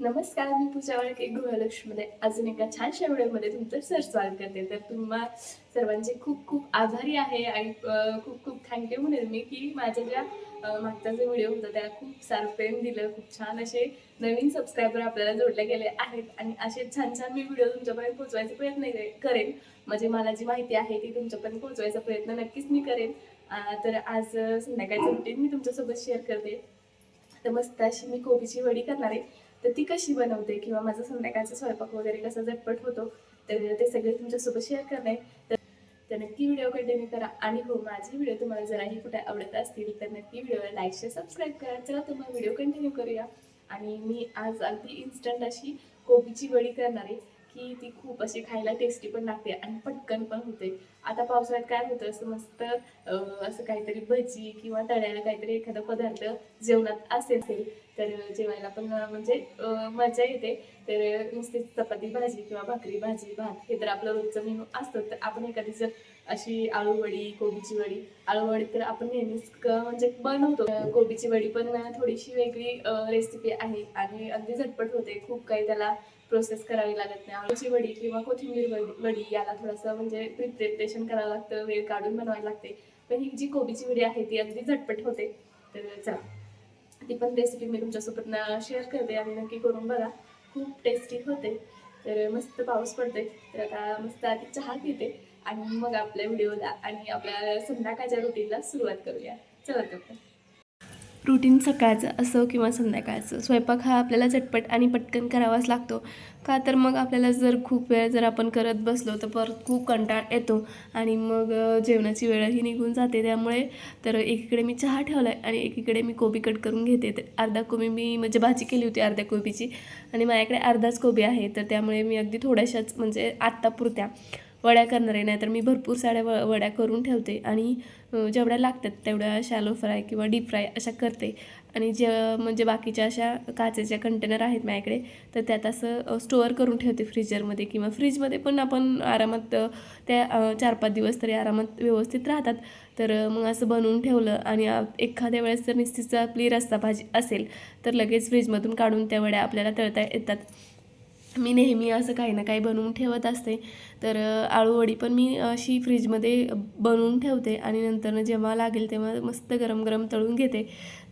नमस्कार मी पूजा वाळके गृहलक्ष्मीमध्ये. अजून एका छानशा व्हिडिओमध्ये तुमचं सर स्वागत करते. तर तुम्हा सर्वांचे खूप खूप आभारी आहे आणि खूप खूप थँक्यू म्हणेल मी की माझ्या ज्या मागचा जो व्हिडिओ होता त्याला खूप सारं प्रेम दिलं. खूप छान असे नवीन सबस्क्रायबर आपल्याला जोडले गेले आहेत आणि असे छान छान मी व्हिडिओ तुमच्यापर्यंत पोहोचवायचा प्रयत्न करेन. म्हणजे मला जी माहिती आहे ती तुमच्यापर्यंत पोहोचवायचा प्रयत्न नक्कीच मी करेन. तर आज संध्याकाळचं रुटीन मी तुमच्यासोबत शेअर करते. तर मस्त अशी मी कोबीची वडी करणार आहे. तर ती कशी बनवते किंवा माझा संध्याकाळचा स्वयंपाक वगैरे कसा झटपट होतो तर ते सगळे तुमच्यासोबत शेअर करणे तर तर नक्की व्हिडिओ कंटिन्यू करा. आणि हो माझे व्हिडिओ तुम्हाला जराही कुठे आवडत असतील तर नक्की व्हिडिओला लाईक शेअर सबस्क्राईब करा. चला तुम्हाला व्हिडिओ कंटिन्यू करूया. आणि मी आज अगदी इन्स्टंट अशी कोबीची वडी करणार आहे. की ती खूप अशी खायला टेस्टी पण लागते आणि पटकन पण होते. आता पावसाळ्यात काय होतं असं मस्त असं काहीतरी भजी किंवा तळ्याला काहीतरी एखादा पदार्थ जेवणात असेल तर जेवायला पण म्हणजे मजा येते. तर नुसती चपाती भाजी किंवा भाकरी भाजी भात हे तर आपलं रोजचं मेनू असतं. तर आपण एखादी जर अशी आळूवडी कोबीची वडी. आळूवडी तर आपण नेहमीच म्हणजे बनवतो. कोबीची वडी पण थोडीशी वेगळी रेसिपी आहे. आणि अगदी झटपट होते. खूप काही त्याला प्रोसेस करावी लागत नाही. आळूची वडी किंवा कोथिंबीर वडी वडी याला थोडंसं म्हणजे प्रिपरेशन करावं लागतं. वेळ काढून बनवायला लागते. पण ही जी कोबीची वडी आहे ती अगदी झटपट होते. तर चला. ती पण रेसिपी मी तुमच्यासोबत शेअर करते आणि नक्की करून बघा. खूप टेस्टी होते. तर मस्त पाऊस पडतोय. तर आता मस्त आधी चहा घेते आणि मग आपल्या व्हिडिओला आणि आपल्या संध्याकाळच्या रुटीनला सुरुवात करूया. चला तर रुटीन सकाळचं असो किंवा संध्याकाळचं स्वयंपाक हा आपल्याला झटपट आणि पटकन करावाच लागतो. का तर मग आपल्याला जर खूप वेळ जर आपण करत बसलो तर परत खूप कंटाळ येतो आणि मग जेवणाची वेळही निघून जाते. त्यामुळे तर एकीकडे मी चहा ठेवला आहे आणि एकीकडे मी कोबी कट करून घेते. तर अर्धा कोबी मी म्हणजे भाजी केली होती अर्ध्या कोबीची आणि माझ्याकडे अर्धाच कोबी आहे. तर त्यामुळे मी अगदी थोड्याशाच म्हणजे आत्तापुरत्या वड्या करणार आहे नाहीतर मी भरपूर साड्या व वड्या करून ठेवते आणि जेवढ्या लागतात तेवढ्या शॅलो फ्राय किंवा डीप फ्राय अशा करते. आणि जे म्हणजे बाकीच्या अशा काचेच्या कंटेनर आहेत माझ्याकडे तर त्यात असं स्टोअर करून ठेवते फ्रीजरमध्ये किंवा फ्रीजमध्ये पण आपण आरामात त्या चार पाच दिवस तरी आरामात व्यवस्थित राहतात. तर मग असं बनवून ठेवलं आणि एखाद्या वेळेस जर निस्तीचा आपली रस्ता भाजी असेल तर लगेच फ्रीजमधून काढून त्या वड्या आपल्याला तळता येतात. मी नेहमी असं काही ना काही बनवून ठेवत असते. तर आळूवडी पण मी अशी फ्रीजमध्ये बनवून ठेवते आणि नंतरनं जेव्हा लागेल तेव्हा मस्त गरम गरम तळून घेते.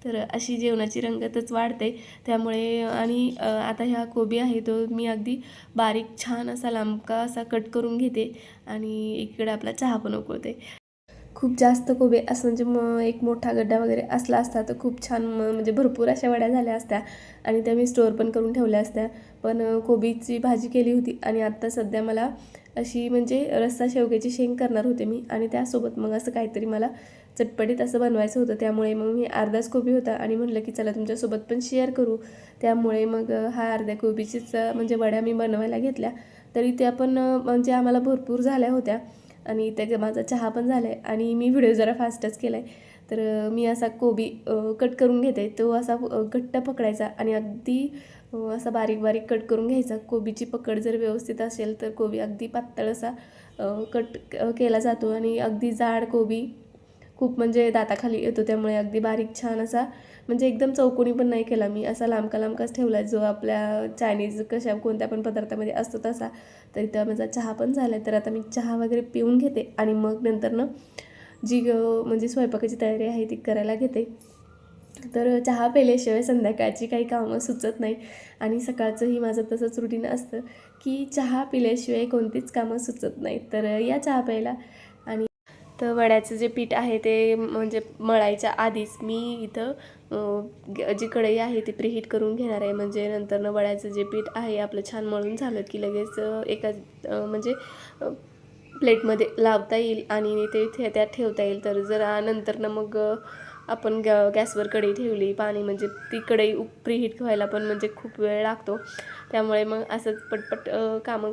तर अशी जेवणाची रंगतच वाढते. त्यामुळे आणि आता ह्या कोबी आहे तो मी अगदी बारीक छान असा लांबका असा कट करून घेते आणि इकडे आपला चहा पण उकळते. खूप जास्त कोबी असं म्हणजे मग एक मोठा गड्डा वगैरे असला असता तर खूप छान म- म्हणजे भरपूर अशा वड्या झाल्या असत्या. आणि त्या मी स्टोअर पण करून ठेवल्या असत्या. पण कोबीची भाजी केली होती आणि आत्ता सध्या मला अशी म्हणजे रस्सा शेवग्याची शेंग करणार होते मी आणि त्यासोबत मग असं काहीतरी मला चटपटीत असं बनवायचं होतं. त्यामुळे मग मी अर्धाच कोबी होता आणि म्हटलं की चला तुमच्यासोबत पण शेअर करू. त्यामुळे मग हा अर्ध्या कोबीचीच म्हणजे वड्या मी बनवायला घेतल्या. तरी त्या पण म्हणजे आम्हाला भरपूर झाल्या होत्या. आणि त्या माझा चहा पण झाला आहे आणि मी व्हिडिओ जरा फास्टच केला आहे तर मी असा कोबी कट करून घेते. तो असा घट्ट पकडायचा आणि अगदी असा बारीक बारीक कट करून घ्यायचा. कोबीची पकड जर व्यवस्थित असेल तर कोबी अगदी पातळ असा कट केला जातो आणि अगदी जाड कोबी खूप म्हणजे दाताखाली येतो त्यामुळे अगदी बारीक छान असा म्हणजे एकदम चौकोनी पण नाही केला मी. असा लांबका लांबकाच ठेवला जो आपल्या चायनीज कशा कोणत्या पण पदार्थामध्ये असतो तसा. तर इथं माझा चहा पण झाला तर आता मी चहा वगैरे पिऊन घेते आणि मग नंतरनं जी म्हणजे स्वयंपाकाची तयारी आहे ती करायला घेते. तर चहा प्यायल्याशिवाय संध्याकाळची काही कामं सुचत नाही आणि सकाळचंही माझं तसंच रुटीन असतं की चहा पिल्याशिवाय कोणतीच कामं सुचत नाही तर या चहा प्यायला तर वड्याचं जे पीठ आहे ते म्हणजे मळायच्या आधीच मी इथं ग- जी कढई आहे ती प्रिहीट करून घेणार आहे. म्हणजे नंतरनं वड्याचं जे पीठ आहे आपलं छान मळून झालं की लगेच एका म्हणजे प्लेटमध्ये लावता येईल आणि ते थे त्यात ठेवता येईल. तर जर नंतरनं मग आपण गॅ गॅसवर कढई ठेवली पाणी म्हणजे ती कढई प्रिहीट व्हायला पण म्हणजे खूप वेळ लागतो. त्यामुळे मग असंच पटपट कामं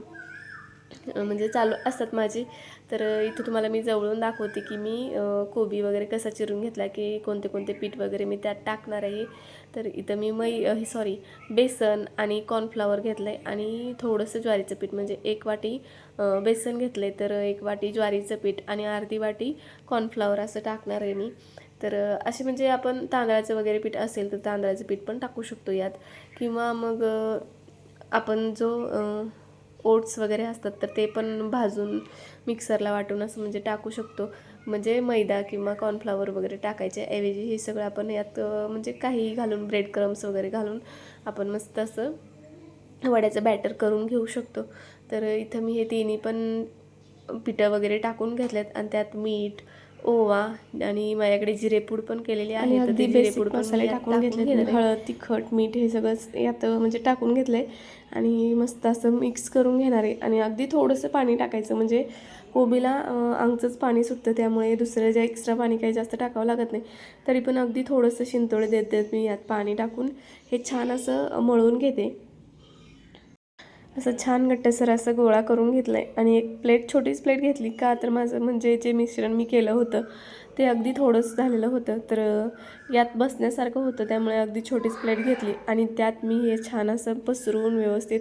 म्हणजे चालू असतात माझी. तर इथं तुम्हाला मी जवळून दाखवते की मी कोबी वगैरे कसा चिरून घेतला की कोणते कोणते पीठ वगैरे मी त्यात टाकणार आहे. तर इथं मी मै सॉरी बेसन आणि कॉर्नफ्लॉवर घेतलं आहे आणि थोडंसं ज्वारीचं पीठ म्हणजे एक वाटी बेसन घेतलं आहे तर एक वाटी ज्वारीचं पीठ आणि अर्धी वाटी कॉर्नफ्लॉवर असं टाकणार आहे मी. तर असे म्हणजे आपण तांदळाचं वगैरे पीठ असेल तर तांदळाचं पीठ पण टाकू शकतो यात. किंवा मग आपण जो ओट्स वगैरे असतात तर ते पण भाजून मिक्सरला वाटून असं म्हणजे टाकू शकतो. म्हणजे मैदा किंवा कॉर्नफ्लावर वगैरे टाकायचे ऐवजी हे सगळं आपण यात म्हणजे काहीही घालून ब्रेड क्रम्स वगैरे घालून आपण मस्त असं वड्याचं बॅटर करून घेऊ शकतो. तर इथं मी हे तिन्ही पण पिठं वगैरे टाकून घेतल्यात. आणि त्यात मीठ ओवा आणि माझ्याकडे जिरेपूड पण केलेली आहे तर ते जिरेपूड मसाले टाकून घेतले आहे. हळद तिखट मीठ हे सगळं यात म्हणजे टाकून घेतलंय. आणि मस्त असं मिक्स करून घेणार आहे. आणि अगदी थोडंसं पाणी टाकायचं. म्हणजे कोबीला अंगचंच पाणी सुटतं. त्यामुळे दुसरं जे एक्स्ट्रा पाणी काही जास्त टाकावं लागत नाही. तरी पण अगदी थोडंसं शिंतोडे देत देत मी यात पाणी टाकून हे छान असं मळून घेते. असं छान गट्टसर असं गोळा करून घेतलं आहे आणि एक प्लेट छोटीच प्लेट घेतली का तर माझं म्हणजे जे मिश्रण मी केलं होतं ते अगदी थोडंसं झालेलं होतं. तर यात बसण्यासारखं होतं त्यामुळे अगदी छोटीच प्लेट घेतली. आणि त्यात मी हे छान असं पसरवून व्यवस्थित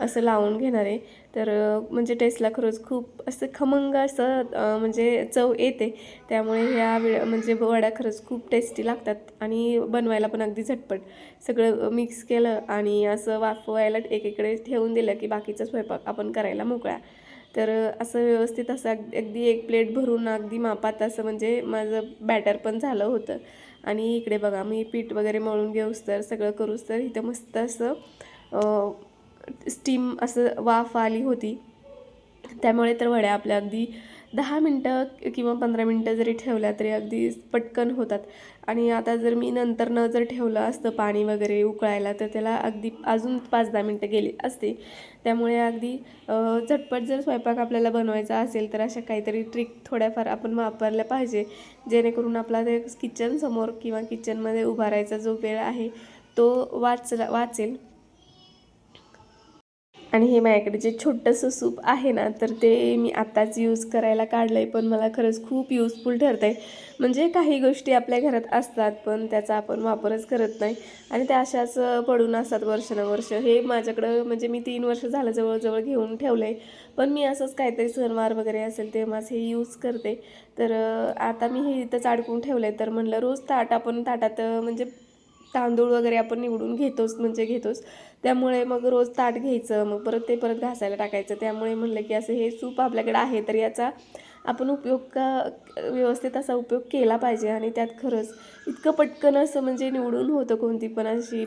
असं लावून घेणार आहे. तर म्हणजे टेस्टला खरंच खूप असं खमंग असं म्हणजे चव येते. त्यामुळे ह्या वेळ म्हणजे वड्या खरंच खूप टेस्टी लागतात आणि बनवायला पण अगदी झटपट. सगळं मिक्स केलं आणि असं वाफवायला एकीकडे ठेवून दिलं की बाकीचा स्वयंपाक आपण करायला मोकळा. तर असं व्यवस्थित असं अगदी एक प्लेट भरून अगदी मापात असं म्हणजे माझं बॅटर पण झालं होतं. आणि इकडे बघा मी पीठ वगैरे मळून घेऊस तर सगळं करूस तर इथं मस्त असं स्टीम असं वाफ आली होती. त्यामुळे तर वड्या आपल्या अगदी दहा मिनटं किंवा पंधरा मिनटं जरी ठेवल्या तरी अगदी पटकन होतात. आणि आता जर मी नंतर न जर ठेवलं असतं पाणी वगैरे उकळायला तर त्याला अगदी अजून पाच दहा मिनटं गेली असते. त्यामुळे अगदी झटपट जर स्वयंपाक आपल्याला बनवायचा असेल तर अशा काहीतरी ट्रिक थोड्याफार आपण वापरल्या पाहिजे. जेणेकरून आपला ते किचनसमोर किंवा किचनमध्ये उभारायचा जो वेळ आहे तो वाचला वाचेल. आणि हे माझ्याकडे जे छोटंसं सूप आहे ना तर ते मी आत्ताच यूज करायला काढलं आहे पण मला खरंच खूप यूजफुल ठरतं आहे म्हणजे काही गोष्टी आपल्या घरात असतात पण त्याचा आपण वापरच करत नाही. आणि त्या अशाच पडून असतात वर्षानुवर्ष. हे माझ्याकडं म्हणजे मी तीन वर्ष झालं जवळजवळ घेऊन ठेवलं आहे पण मी असंच काहीतरी सणवार वगैरे असेल तेव्हाच हे यूज करते. तर आता मी हे इथंच अडकून ठेवलं आहे तर म्हणलं रोज ताट आपण ताटात म्हणजे तांदूळ वगैरे आपण निवडून घेतोच म्हणजे घेतोच त्यामुळे मग रोज ताट घ्यायचं मग परत ते परत घासायला टाकायचं. त्यामुळे म्हणलं की असं हे सूप आपल्याकडे आहे तर याचा आपण उपयोग का व्यवस्थित असा उपयोग केला पाहिजे. आणि त्यात खरंच इतकं पटकन असं म्हणजे निवडून होतं कोणती पण अशी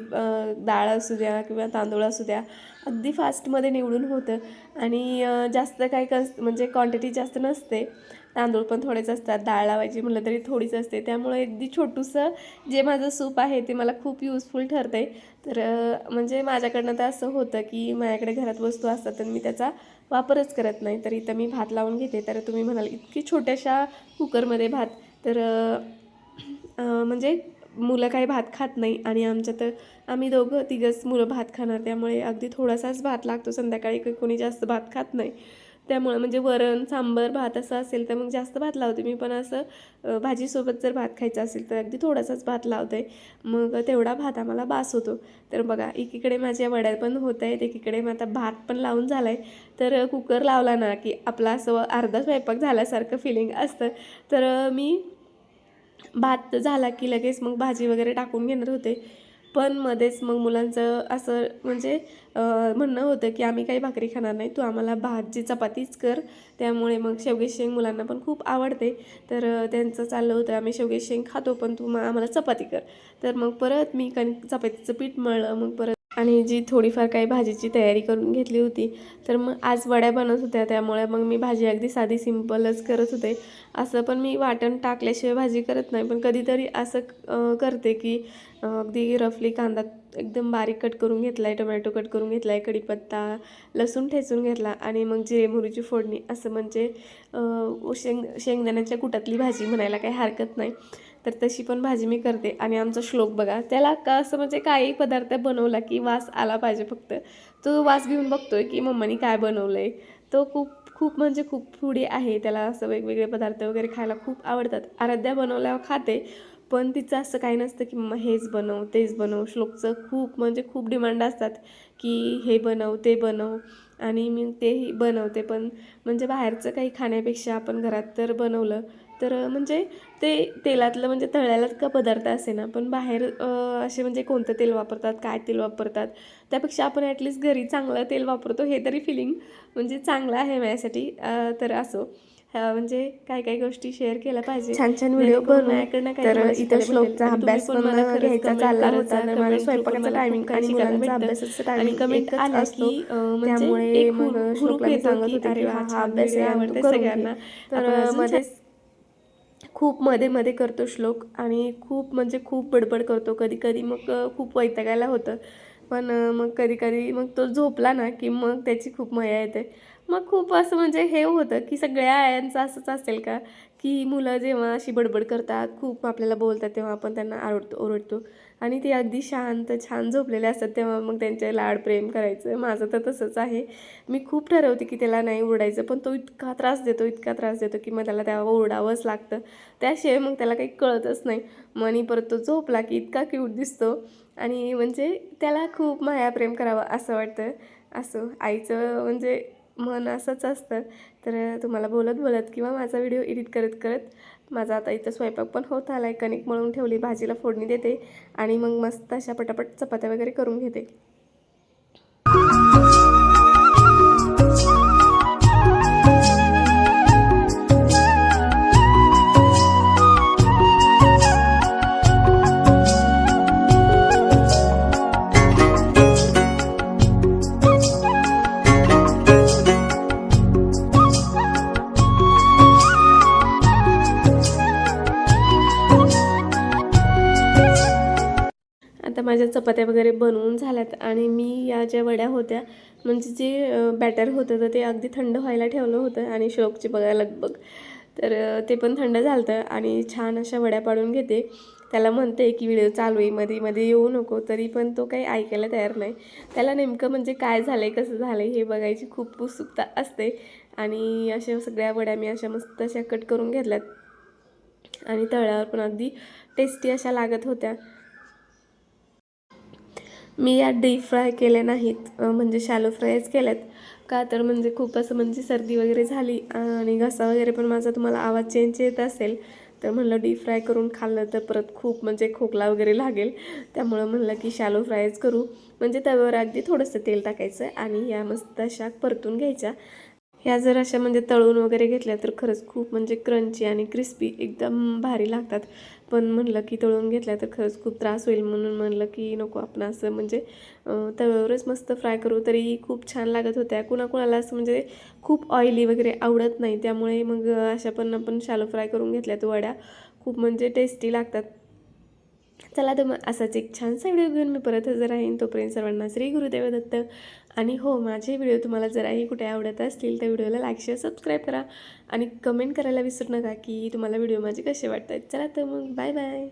डाळ असू द्या किंवा तांदूळ असू द्या. अगदी फास्टमध्ये निवडून होतं. आणि जास्त काही कस म्हणजे क्वांटिटी जास्त नसते. तांदूळ पण थोडेच असतात. डाळ लावायची म्हटलं तरी थोडीच असते. त्यामुळे अगदी छोटूसं जे माझं सूप आहे ते मला खूप यूजफुल ठरतं आहे तर म्हणजे माझ्याकडनं तर असं होतं की माझ्याकडे घरात वस्तू असतात तर मी त्याचा वापरच करत नाही. तर इथं मी भात लावून घेते. तर तुम्ही म्हणाल इतकी छोट्याशा कुकरमध्ये भात. तर म्हणजे मुलं काही भात खात नाही आणि आमच्या तर आम्ही दोघं तिघंच मुलं भात खाणार त्यामुळे अगदी थोडासाच भात लागतो. संध्याकाळी काही कोणी जास्त भात खात नाही. त्यामुळे म्हणजे वरण सांबर भात असं असेल तर मग जास्त भात लावते. मी पण असं भाजीसोबत जर भात खायचा असेल तर अगदी थोडासाच भात लावते. मग तेवढा भात आम्हाला बास होतो. तर बघा एकीकडे माझ्या वड्या पण होत आहेत एकीकडे मग आता भात पण लावून झाला आहे तर कुकर लावला ना की आपला असं अर्धा स्वयंपाक झाल्यासारखं फिलिंग असतं. तर मी भात झाला की लगेच मग भाजी वगैरे टाकून घेणार होते. पण मध्येच मग मुलांचं असं म्हणजे म्हणणं होतं की आम्ही काही भाकरी खाणार नाही तू आम्हाला भाजी चपातीच कर. त्यामुळे मग शेवगे शेंग मुलांना पण खूप आवडते. तर त्यांचं चाललं होतं आम्ही शेवगे शेंग खातो पण तू मग आम्हाला चपाती कर. तर मग परत मी कण चपातीचं पीठ मळलं मग परत आणि जी थोडीफार काही भाजीची तयारी करून घेतली होती तर मग आज वड्या बनत होत्या त्यामुळे मग मी भाजी अगदी साधी सिंपलच करत होते. असं पण मी वाटण टाकल्याशिवाय भाजी करत नाही पण कधीतरी असं करते की अगदी रफली कांदा एकदम बारीक कट करून घेतला आहे टोमॅटो कट करून घेतला आहे कढीपत्ता लसूण ठेचून घेतला आणि मग जिरे मोहरीची फोडणी असं म्हणजे शेंग शेंगदाण्याच्या कुटातली भाजी म्हणायला काही हरकत नाही. तर तशी पण भाजी मी करते. आणि आमचा श्लोक बघा त्याला का असं म्हणजे काही पदार्थ बनवला की वास आला पाहिजे फक्त. तो वास घेऊन बघतोय की मम्मानी काय बनवलं आहे तो खूप खूप म्हणजे खूप फुडी आहे. त्याला असं वेगवेगळे पदार्थ वगैरे खायला खूप आवडतात. आराध्या बनवल्यावर खाते पण तिचं असं काही नसतं की मम्मा हेच बनव तेच बनव. श्लोकचं खूप म्हणजे खूप डिमांड असतात की हे बनव ते बनव. आणि मी तेही बनवते पण म्हणजे बाहेरचं काही खाण्यापेक्षा आपण घरात तर बनवलं तर म्हणजे ते तेलातलं म्हणजे तळल्यालाच का पदार्थ असे ना पण बाहेर असे म्हणजे कोणतं तेल वापरतात काय तेल वापरतात त्यापेक्षा आपण ॲटलिस्ट घरी चांगलं तेल वापरतो हे तरी फिलिंग म्हणजे चांगलं आहे माझ्यासाठी तर असो. म्हणजे काय काय गोष्टी शेअर केल्या पाहिजे. छान छान व्हिडिओ बनवून तर इथं श्लोकचा अभ्यास पण मला घ्यायचा चालला होता. तर पण स्वयंपाकाचा मला टायमिंग आणि मुलांचा. अभ्यासाचा टायमिंग कमेंट असतो. म्हणजे त्यामुळे मग श्लोकला सांगत होते की हा अभ्यास आहे. सगळ्यांना. तर आपण अजून मध्ये खूप मध्ये मध्ये करतो श्लोक आणि खूप म्हणजे खूप बडबड करतो. कधी कधी मग खूप वैतागायला होतं. पण मग कधी कधी मग तो झोपला ना की मग त्याची खूप मया येते. मग खूप असं म्हणजे हे होतं की सगळ्या आयांचं असंच असेल का? की मुलं जेव्हा अशी बडबड करतात खूप आपल्याला बोलतात तेव्हा आपण त्यांना आरडतो ओरडतो. आणि ते अगदी शांत छान झोपलेले असतात तेव्हा मग त्यांच्या लाड प्रेम करायचं. माझं तर तसंच आहे. मी खूप ठरवते की त्याला नाही ओरडायचं पण तो इतका त्रास देतो इतका त्रास देतो की मग त्याला तेव्हा ओरडावंच लागतं. त्याशिवाय मग त्याला काही कळतच नाही. मनी परत तो झोपला की इतका क्यूट दिसतो. आणि म्हणजे त्याला खूप माया प्रेम करावं असं वाटतं. असं आईचं म्हणजे मन असंच असतं. तर तुम्हाला बोलत बोलत किंवा माझा व्हिडिओ एडिट करत करत माझा आता इथं स्वयंपाक पण होत आला आहे कणिक मळून ठेवली भाजीला फोडणी देते आणि मग मस्त अशा पटापट चपात्या वगैरे करून घेते. माझ्या चपात्या वगैरे बनवून झाल्यात आणि मी या ज्या वड्या होत्या म्हणजे जे बॅटर होतं तर ते अगदी थंड व्हायला ठेवलं होतं आणि श्लोकची बघायला लगबग. तर ते पण थंड झालं होतं आणि छान अशा वड्या पाडून घेते. त्याला म्हणते की व्हिडिओ चालू आहे मध्ये मध्ये येऊ नको. तरी पण तो काही ऐकायला तयार नाही. त्याला नेमकं म्हणजे काय झालं आहे कसं झालं आहे हे बघायची खूप उत्सुकता असते आणि अशा सगळ्या वड्या मी अशा मस्त अशा कट करून घेतल्यात. आणि तळ्यावर पण अगदी टेस्टी अशा लागत होत्या. मी यात डीप फ्राय केले नाहीत. म्हणजे शॅलो फ्रायच केल्यात. का तर म्हणजे खूप असं म्हणजे सर्दी वगैरे झाली आणि घसा वगैरे पण माझा तुम्हाला आवाज चेंज येत असेल तर म्हणलं डीप फ्राय करून खाल्लं तर परत खूप म्हणजे खोकला वगैरे लागेल. त्यामुळं म्हणलं की शॅलो फ्रायच करू. म्हणजे तव्यावर अगदी थोडंसं तेल टाकायचं आणि या मस्त अशा परतून घ्यायच्या. ह्या जर अशा म्हणजे तळून वगैरे घेतल्या तर खरंच खूप म्हणजे क्रंची आणि क्रिस्पी एकदम भारी लागतात. पण म्हणलं की तळून घेतल्या तर खरंच खूप त्रास होईल म्हणून म्हणलं की नको आपण असं म्हणजे तव्यावरच मस्त फ्राय करू. तरी खूप छान लागत होत्या. कुणाकुणाला असं म्हणजे खूप ऑइली वगैरे आवडत नाही. त्यामुळे मग अशा पण आपण शालो फ्राय करून घेतल्यात वड्या. खूप म्हणजे टेस्टी लागतात. चला तर मग असाच एक छानसा व्हिडिओ घेऊन मी परत हजर राहीन तोपर्यंत सर्वांना श्री गुरुदेव दत्त आणि हो माझे व्हिडिओ तुम्हाला जराही कुठे आवडत असतील तर व्हिडिओला लाईक शेअर सबस्क्राईब करा. आणि कमेंट करायला विसरू नका की तुम्हाला व्हिडिओ माझे कसे वाटतात. चला तर मग बाय बाय